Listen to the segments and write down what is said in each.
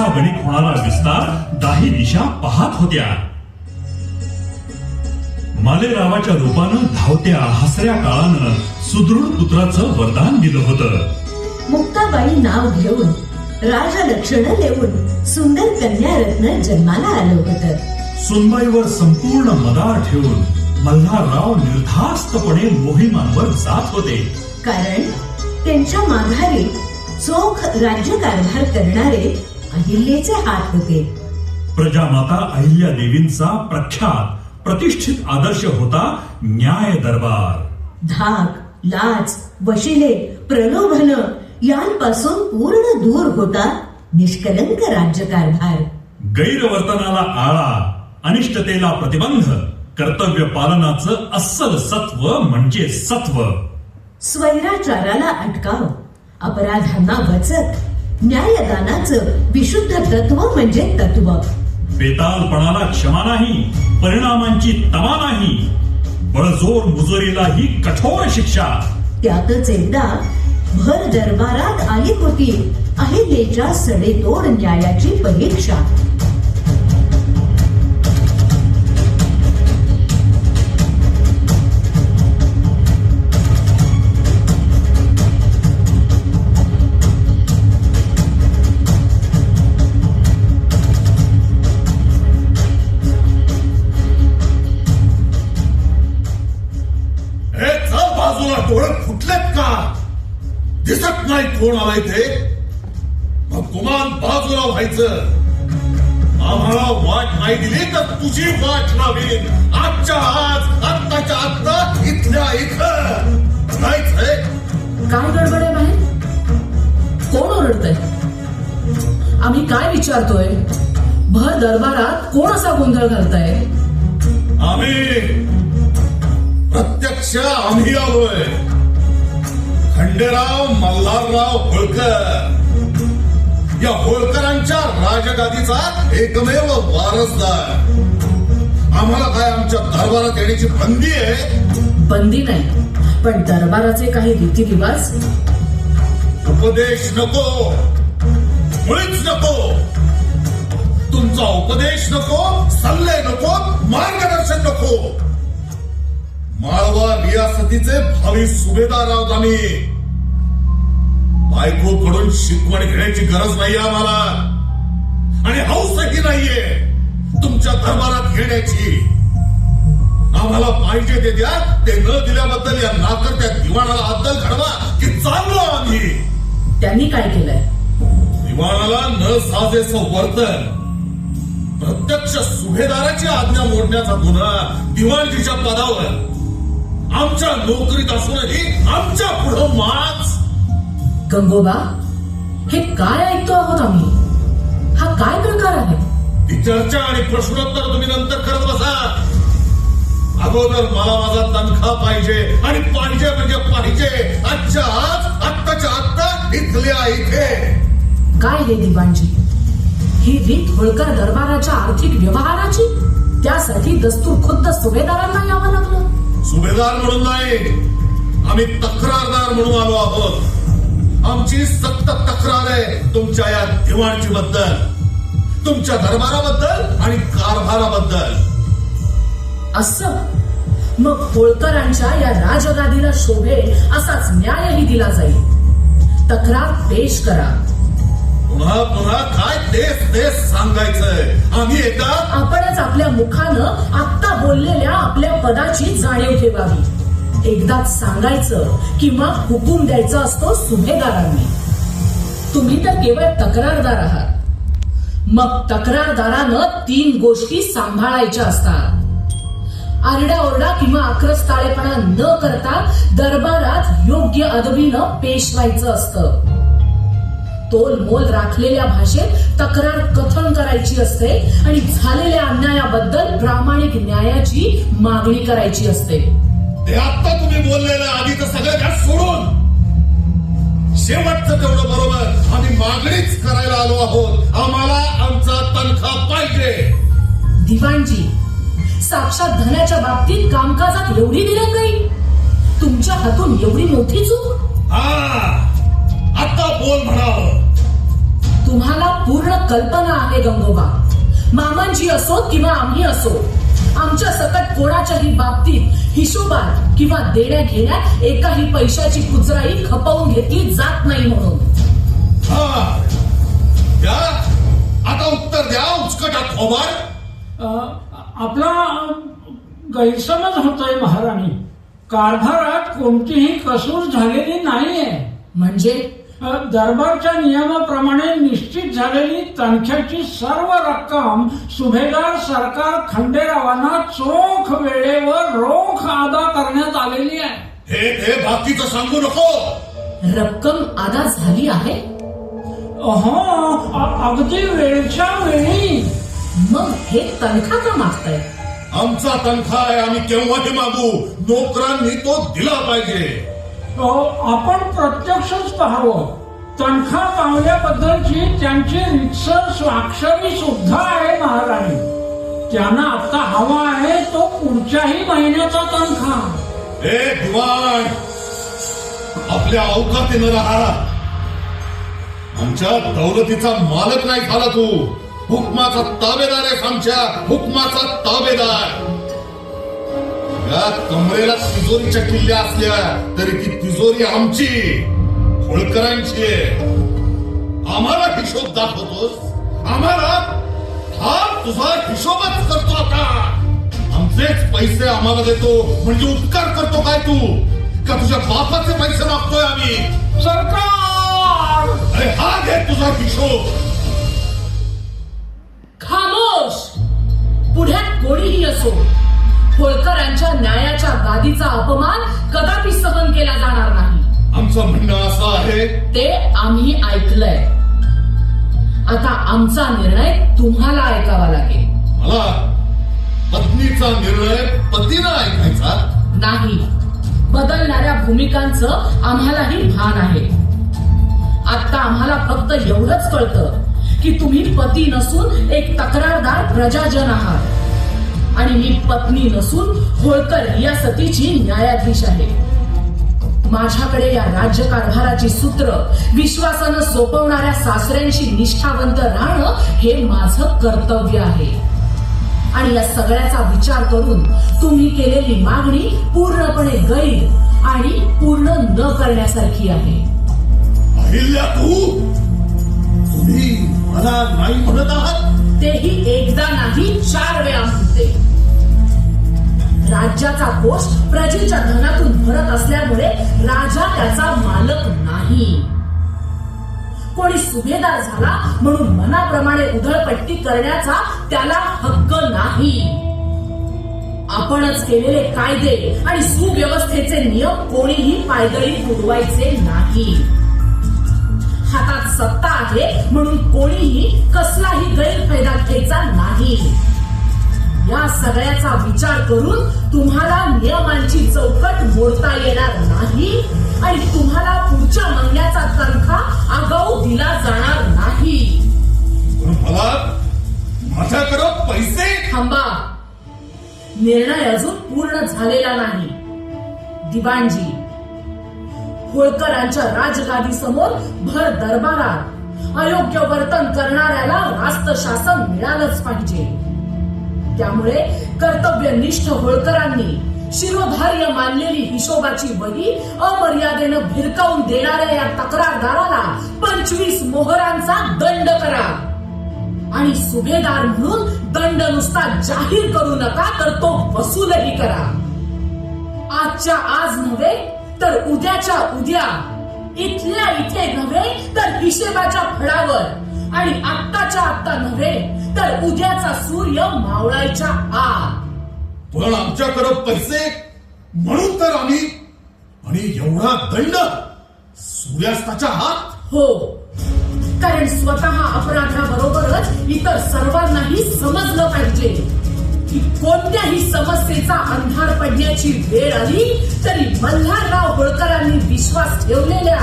दिवसागणिक होणारा विस्तार दाही दिशा पाहत होत्या. मालेरावाच्या रूपानं धावत्या हसऱ्या काळानं सुदृढ पुत्राचं वरदान दिलं होतं. मुक्ताबाई नाव घेऊन राजलक्षण देऊन सुंदर कन्या रत्न जन्माला आलं होतं. सुनबाईवर संपूर्ण मदार ठेवून मल्हारराव निर्धास्तपणे मोहिमांवर जात होते. कारण त्यांच्या माघारी चोख राज्यकारभार करणारे अहिल्याचे हात होते. प्रजामाता अहिल्या देवींचा प्रख्यात प्रतिष्ठित आदर्श होता न्याय दरबार. धाक लाच वशिले प्रलोभन यांपासून पूर्ण दूर होता निष्कलंक राज्यकारभार. गैरवर्तनाला आळा अनिष्टतेला प्रतिबंध कर्तव्य पालनाचं अस्सल सत्व म्हणजे सत्व. स्वैराचाराला अटकाव अपराधांना वचक न्यायदानाचं विशुद्ध तत्व म्हणजे तत्व. बेतालपणाला क्षमा नाही परिणामांची तमा नाही. बळजोर मुजोरीलाही कठोर शिक्षा. त्यातच एकदा भर दरबारात आली होती. अहिलेच्या सडेतोड न्यायाची परीक्षा. कोण ते मग गुमान बाजूला व्हायचं. आम्हाला वाट नाही दिली तर तुझी वाट लावीन. आजच्या आज आत्ताच्या आत्ता इथल्या इथं. हे काय गडबड आहे बाहेर? कोण ओरडतंय? आम्ही काय विचारतोय? भर दरबारात कोण असा गोंधळ घालताय? आम्ही. प्रत्यक्ष आम्ही आलोय. खंडेराव मल्हारराव होळकर. या होळकरांच्या राजगादीचा एकमेव वारसदार. आम्हाला काय आमच्या दरबारात येण्याची बंदी आहे? बंदी नाही पण दरबाराचे काही रीतिरिवाज? उपदेश नको. मुळीच नको. तुमचा उपदेश नको सल्ले नको मार्गदर्शन नको. माळवा रियासतीचे भावी सुभेदार आहोत आम्ही बायकोकडून शिकवण घेण्याची गरज नाही आम्हाला. आणि हौसही नाहीये? तुमच्या दरबारात घेण्याची आम्हाला पाहिजे ते द्या ते न दिल्याबद्दल या नाकर त्या दिवाणाला अद्दल घडवा की चाललो आम्ही. त्यांनी काय केलंय? दिवाणाला न साजेसं वर्तन. प्रत्यक्ष सुभेदाराची आज्ञा मोडण्याचा गुन्हा दिवाणजीच्या पदावर. आमच्या नोकरीत असूनही आमच्या पुढं माच. गंगोबा हे काय ऐकतो आहोत आम्ही? हा काय प्रकार आहे? ती चर्चा आणि प्रश्नोत्तर तुम्ही नंतर करत बसा. अगोदर मला माझा तनखा पाहिजे आणि पाहिजे म्हणजे पाहिजे. आजच्या आज आत्ताच्या आत्ता इथल्या इथे. काय हे दिवाणजी? ही रीत होळकर दरबाराच्या आर्थिक व्यवहाराची? त्यासाठी दस्तूर खुद्द सुभेदारांना यावं लागलं. सुभेदार म्हणून नाही आम्ही तक्रारदार म्हणून आलो आहोत. आमची सक्त तक्रार आहे तुमच्या या दिवाणची बद्दल तुमच्या दरबाराबद्दल आणि कारभाराबद्दल. असं? मग होळकरांच्या या राजगादीला शोभेल असाच न्यायही दिला जाईल. तक्रार पेश करा. पुन्हा पुन्हा काय तेच तेच सांगायचंय. आम्ही एकदा आपणच आपल्या मुखानं आत्ता बोललेल्या आपल्या पदाची जाणीव ठेवावी. एकदाच सांगायचं किंवा हुकूम द्यायचा असतो सुभेदारांनी. तुम्ही तर केवळ तक्रारदार आहात. मग तक्रारदारानं तीन गोष्टी सांभाळायच्या असतात. आरडाओरडा किंवा आक्रस्ताळेपणा न करता दरबारात योग्य अदबीनं पेश व्हायचं असतं. तोलमोल राखलेल्या भाषेत तक्रार कथन करायची असते आणि झालेल्या अन्यायाबद्दल प्रामाणिक न्यायाची मागणी करायची असते. ते आत्ता तुम्ही बोललेलं आधीच सगळं घ्या सोडून. शेवटचं तेवढं बरोबर. आम्ही मागणीच करायला आलो आहोत. आम्हाला आमचा तनखा पाहिजे. दिवाणजी साक्षात धनाच्या बाबतीत कामकाजात एवढी दिरंगाई तुमच्या हातून एवढी मोठी चूक? हा. आता बोल म्हणावं. तुम्हाला पूर्ण कल्पना आहे गंगोबा. मामांजी असो किंवा आम्ही असो आमच्या सकट कोणाच्याही बाबतीत हिशोबात किंवा देण्या घेण्यात एकाही पैशाची कुचराई खपवून घेतली जात नाही म्हणून. हा. द्या आता उत्तर द्या उचकटा खोबार. आपला गैरसमज होतोय महाराणी. कारभारात कोणतीही कसूर झालेली नाहीये. म्हणजे? दरबारच्या नियमाप्रमाणे निश्चित झालेली तनख्याची सर्व रक्कम सुभेदार सरकार खंडेरावांना चोख वेळेवर रोख अदा करण्यात आलेली आहे. हे हे बाकीचं सांगू नको. रक्कम अदा झाली आहे? हो अ- अगदी वेळच्या वेळी. मग हे तनखा का मागताय? आमचा तनखा आहे आम्ही केव्हाही मागू? नोकरांनी तो दिला पाहिजे. आपण प्रत्यक्षच पाहावं. तनखा पावल्याबद्दलची त्यांची रितसर स्वाक्षरी सुद्धा आहे महाराणी. त्यांना आता हवा आहे तो पुढच्याही महिन्याचा तनखा. हे दिवाण आपल्या अवकातीनं राहा. आमच्या दौलतीचा मालक नाही झाला तू. हुकमाचा ताबेदार आहेस आमच्या. हुकमाचा ताबेदार. या कमरेला तिजोरीच्या किल्ल्या असल्या तरी ती तिजोरी आमची. होळकरांची आहे. आम्हाला हिशोब दाखवतोस? आम्हाला? हा तुझा हिशोबच करतो आता. आमचेच पैसे आम्हाला देतो. म्हणजे उपकार करतो काय तू? का तुझ्या बापाचे पैसे मागतोय आम्ही? सरकार! अरे हा घे तुझा हिशोब. खामोश! पुढ्यात कोणीही असो होळकरांच्या न्यायाच्या गादीचा अपमान कदापि सहन केला जाणार नाही. आमचं म्हणणं असं आहे. ते आम्ही ऐकलंय. आता आमचा निर्णय तुम्हाला ऐकावा लागेल. मला पत्नीचा निर्णय पतीनं ऐकायचा? नाही. बदलणाऱ्या भूमिकांचं आम्हालाही भान आहे. आता आम्हाला फक्त एवढंच कळतं की तुम्ही पती नसून एक तक्रारदार प्रजाजन आहात. आणि मी पत्नी नसून होळकर या सतीची न्यायाधीश आहे. माझ्याकडे या राज्यकारभाराची सूत्र विश्वासानं सोपवणाऱ्या सासऱ्यांशी निष्ठावंत राहणं हे माझं कर्तव्य आहे. आणि या सगळ्याचा विचार करून तुम्ही केलेली मागणी पूर्णपणे गैर आणि पूर्ण न करण्यासारखी आहे. तू तुम्ही मला नाही म्हणत आहात? तेही एकदा नाही चार वेळा म्हणते. राज्याचा कोष प्रजेच्या धनातून भरत असल्यामुळे राजा त्याचा मालक नाही. कोणी सुभेदार झाला म्हणून मनाप्रमाणे उधळपट्टी करण्याचा त्याला हक्क नाही. आपणच केलेले कायदे आणि सुव्यवस्थेचे नियम कोणीही पायदळी तुडवायचे नाही. हातात सत्ता आहे म्हणून कोणीही कसलाही गैरफायदा घ्यायचा नाही. या सगळ्याचा विचार करून तुम्हाला नियमांची चौकट मोडता येणार नाही आणि तुम्हाला पुढच्या महिन्याचा तनखा आगाऊ दिला जाणार नाही. पण मला माझ्याकडं पैसे थांबा. निर्णय अजून पूर्ण झालेला नाही. दिवाणजी होळकरांच्या राजगादी समोर भर दरबारात अयोग्य वर्तन करणाऱ्याला रास्त शासन मिळालंच पाहिजे. त्यामुळे कर्तव्यनिष्ठ होळकरांनी शिरोधार्य मानलेली हिशोबाची वही अमर्यादेनं भिरकावून देणाऱ्या या तक्रारदाराला पंचवीस मोहरांचा दंड करा. आणि सुभेदार म्हणून दंड नुसता जाहीर करू नका तर तो वसूलही करा. आजच्या आज नव्हे तर उद्याच्या उद्या. इथल्या इथे नव्हे तर हिशेबाच्या फळावर. आणि आत्ताच्या आत्ता नव्हे तर उद्याचा सूर्य मावळायच्या आत. पण आमच्याकडं पैसे म्हणून तर आम्ही आणि एवढा दंड सूर्यास्ताच्या हात हो. कारण स्वतः अपराधाबरोबरच इतर सर्वांनाही समजलं पाहिजे की कोणत्याही समस्येचा अंधार पडण्याची वेळ आली तरी मल्हारराव होळकरांनी विश्वास ठेवलेल्या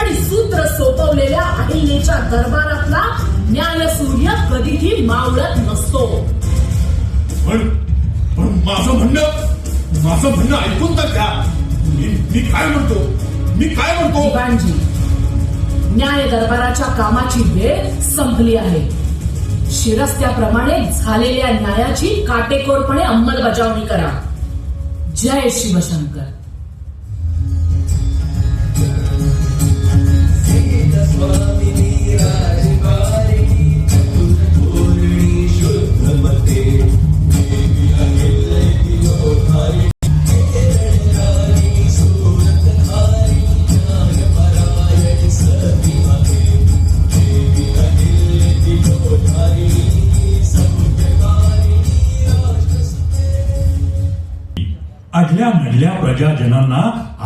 आणि सूत्र सोपवलेल्या अहिल्याच्या दरबारातला कधीही मावळत नसतो. पण पण माझं म्हणणं माझं म्हणणं ऐकून तर घ्या. मी मी काय म्हणतो? मी काय म्हणतो? दिवाणजी न्याय दरबाराच्या कामाची वेळ संपली आहे. शिरस्त्याप्रमाणे झालेल्या न्यायाची काटेकोरपणे अंमलबजावणी करा. जय शिवशंकर.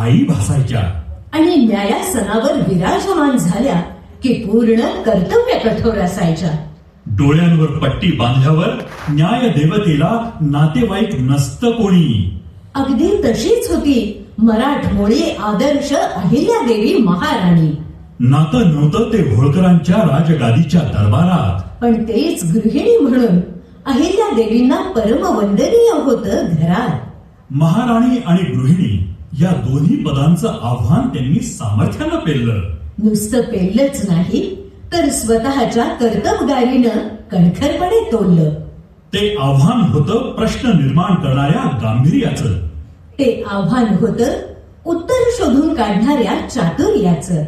आई भासायच्या. आणि न्यायासनावर विराजमान झाल्या की पूर्ण कर्तव्य कठोर असायच्या. डोळ्यांवर पट्टी बांधल्यावर न्याय देवतेला नातेवाईक नसतं कोणी. अगदी तशीच होती मराठमोळी आदर्श अहिल्यादेवी महाराणी. नातं नव्हतं ते होळकरांच्या राजगादीच्या दरबारात. पण तेच गृहिणी म्हणून अहिल्यादेवींना परमवंदनीय होतं घरात. महाराणी आणि गृहिणी या दोन्ही पदांचं आव्हान त्यांनी सामर्थ्यानं पेललं. नुसतं पेललंच नाही तर स्वतःच्या कर्तबगारीनं कणखरपणे तोडलं ते आव्हान होतं प्रश्न निर्माण करणाऱ्या गांभीर्याचं. ते आव्हान होतं उत्तर शोधून काढणाऱ्या चातुर्याचं.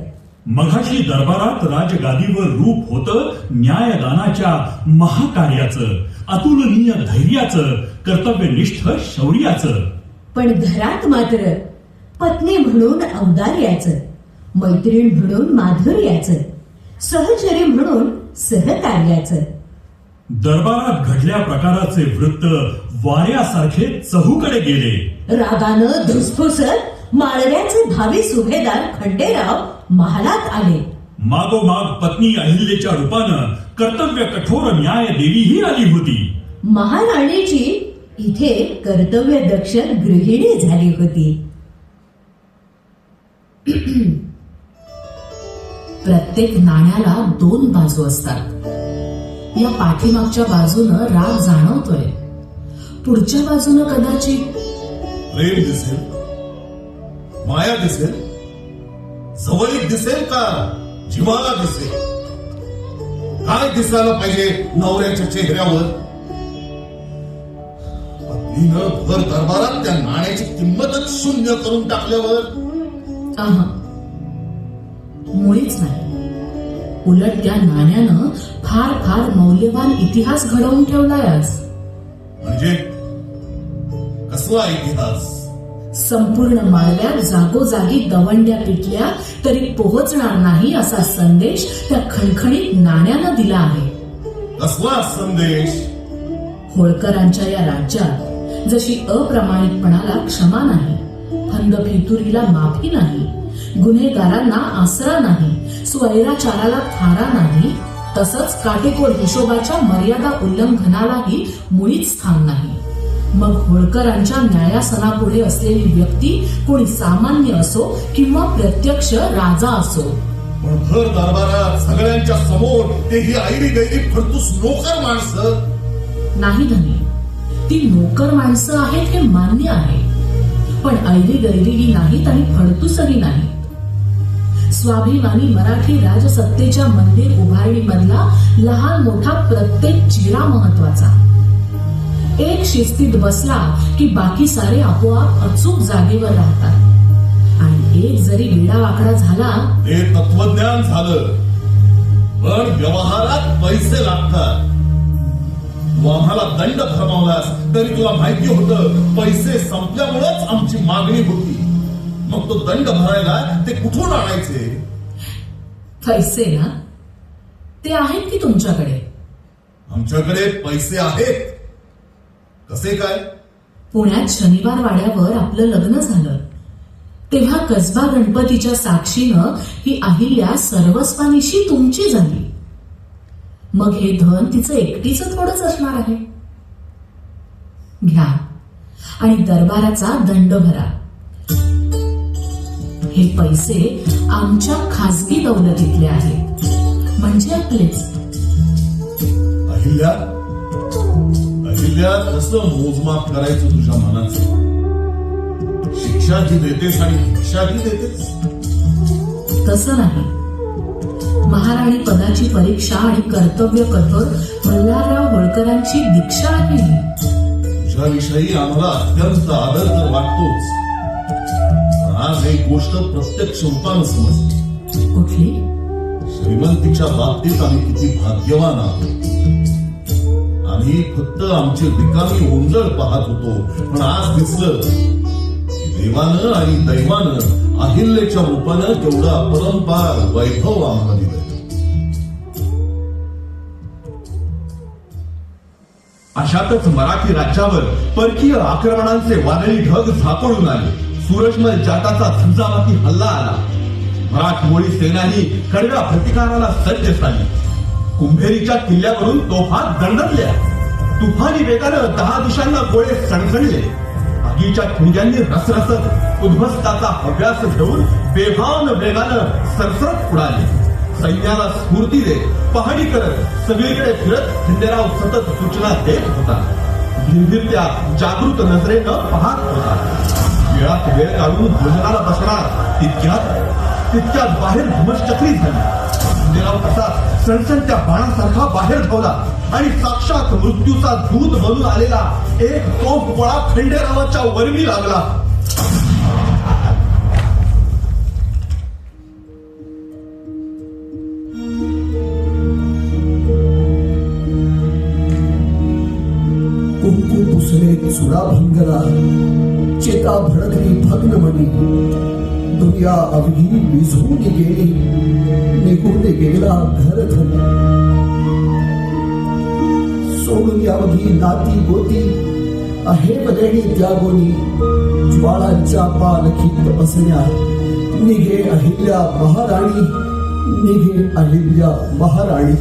मघाशी दरबारात राजगादीवर रूप होतं न्यायदानाच्या महाकार्याचं अतुलनीय धैर्याचं कर्तव्यनिष्ठ शौर्याचं. पण घरात मात्र पत्नी म्हणून औदार्याचं मैत्रीण म्हणून माधुर्याचं सहचरी म्हणून सहकार्याचं दरबारात घडल्या प्रकाराचे वृत्त वाऱ्यासारखे चहूकडे गेले. रागानं धुसफुसत माळव्याचे भावी सुभेदार खंडेराव महालात आले. मागोमाग पत्नी अहिल्याच्या रूपानं कर्तव्य कठोर न्याय देवीही आली होती. महाराणीची इथे कर्तव्य दक्ष गृहिणी झाली होती. प्रत्येक नाण्याला दोन बाजू असतात. या पाठीमागच्या बाजूनं राग जाणवतोय. पुढच्या बाजूनं कदाचित प्रेम दिसेल. माया दिसेल. जवळीक दिसेल का? जीवाला दिसेल. काय दिसायला पाहिजे नवऱ्याच्या चेहऱ्यावर? पत्नीनं भर दरबारात त्या नाण्याची किंमतच शून्य करून टाकल्यावर अहं. मुळीच नाही. उलट त्या नाण्यानं फार फार मौल्यवान इतिहास घडवून ठेवलाय आज. म्हणजे? कसला इतिहास? संपूर्ण माळव्यात जागोजागी दवंड्या पिटल्या तरी पोहोचणार नाही असा संदेश त्या खणखणीत नाण्यानं दिला आहे. कसला संदेश? होळकरांच्या या राज्यात जशी अप्रामाणिकपणाला क्षमा नाही फंद फितुरीला माफी नाही गुन्हेगारांना आसरा नाही स्वैराचाराला थारा नाही तसंच काटेकोर हिशोबाच्या मर्यादा उल्लंघनालाही मुळीच स्थान नाही. मग होळकरांच्या न्यायासनापुढे असलेली व्यक्ती कोणी सामान्य असो किंवा प्रत्यक्ष राजा असो. पण भर दरबारात सगळ्यांच्या समोर ते ही आईरी गैरी फडतूस नोकर माणसं. नाही धनी ती नोकर माणसं आहेत हे मान्य आहे. पण ऐरी गैरीही नाहीत आणि फडतुसरी नाहीत. स्वाभिमानी मराठी राजसत्तेच्या मंदिर उभारणीमधला लहान मोठा प्रत्येक चिरा महत्त्वाचा एक शिस्तीत बसला की बाकी सारे आपोआप अचूक जागेवर राहतात. आणि एक जरी वेडावाकडा झाला तत्वज्ञान झालं. पण व्यवहारात पैसे लागतात. तू आम्हाला दंड फरमावलास तरी तुला माहिती होतं पैसे संपल्यामुळेच आमची मागणी होती. मग तो दंड भरायला ते कुठून आणायचे? पैसे ना ते आहेत की तुमच्याकडे? आमच्याकडे पैसे आहेत. कसे काय? पुण्यात शनिवार वाड्यावर आपलं लग्न झालं. तेव्हा कसबा गणपतीच्या साक्षीनं ही अहिल्या सर्वस्वानिशी तुमची झाली. मग हे धन तिचं एकटीच थोडंच असणार आहे. घ्या आणि दरबाराचा दंड भरा. हे पैसे आमच्या खासगी दौलतीतले आहेत. म्हणजे आपलेच. अहिल्या अहिल्या कसं मोजमाप करायचं तुझ्या मनाचं शिक्षाही देतेस आणि भिक्षाही देतेस? तसं नाही. महाराणी पदाची परीक्षा आणि कर्तव्य कठोर मल्हारराव होळकरांची दीक्षा आहे. तुझ्याविषयी आम्हाला अत्यंत आदर तर वाटतोच. आज एक गोष्ट प्रत्यक्ष रूपानं समजते कुठली? श्रीमंतीच्या बाबतीत आम्ही किती भाग्यवान आहोत. आम्ही फक्त आमची रिकामी ओंजळ पाहत होतो. पण आज दिसलं देवानं आणि दैवानं अहिल्याच्या रूपानं जेवढं अपरंपार वैभव आम्हाला दिलं. अशातच मराठी राज्यावर परकीय आक्रमणांचे वादळी ढग झाकोळून आले. सूरजमल जाताचा झंझावाती हल्ला आला. मराठमोळी सेनाही कडव्या प्रतिकाराला सज्ज झाली. कुंभेरीच्या किल्ल्यावरून तोफा दणदणल्या. तुफानी वेगानं दहा दिशांना गोळे सणसणले. आगीच्या ठिणग्यांनी रसरसत उद्ध्वस्ताचा अभ्यास घेऊन बेभान वेगानं सरसरत उडाली. सैन्याला स्फूर्ती देत पहाणी करत सगळीकडे फिरत खंडेराव सतत सूचना देत होता. भिरभिरत्या जागृत नजरेनं पाहत होता. वेळात वेळ काढून भोजनाला बसणार तितक्यात तितक्यात बाहेर धुमश्चक्री झाली. खंडेराव कसा सणसणत्या बाणासारखा बाहेर धावला आणि साक्षात मृत्यूचा दूध बनून आलेला एक तोफ गोळा खंडेरावाच्या वरवी लागला. पुसले चुरा भंगला चेता भडकली भग्नमणी दुनिया अवघी विझून गेली, निघून गेला घर धन। सोडून यावघी नाती गोती आहे बलेणी त्यागोनी। ज्वाळांच्या पालखीत बसण्या, निघे अहिल्या महाराणी, निघे अहिल्या महाराणी।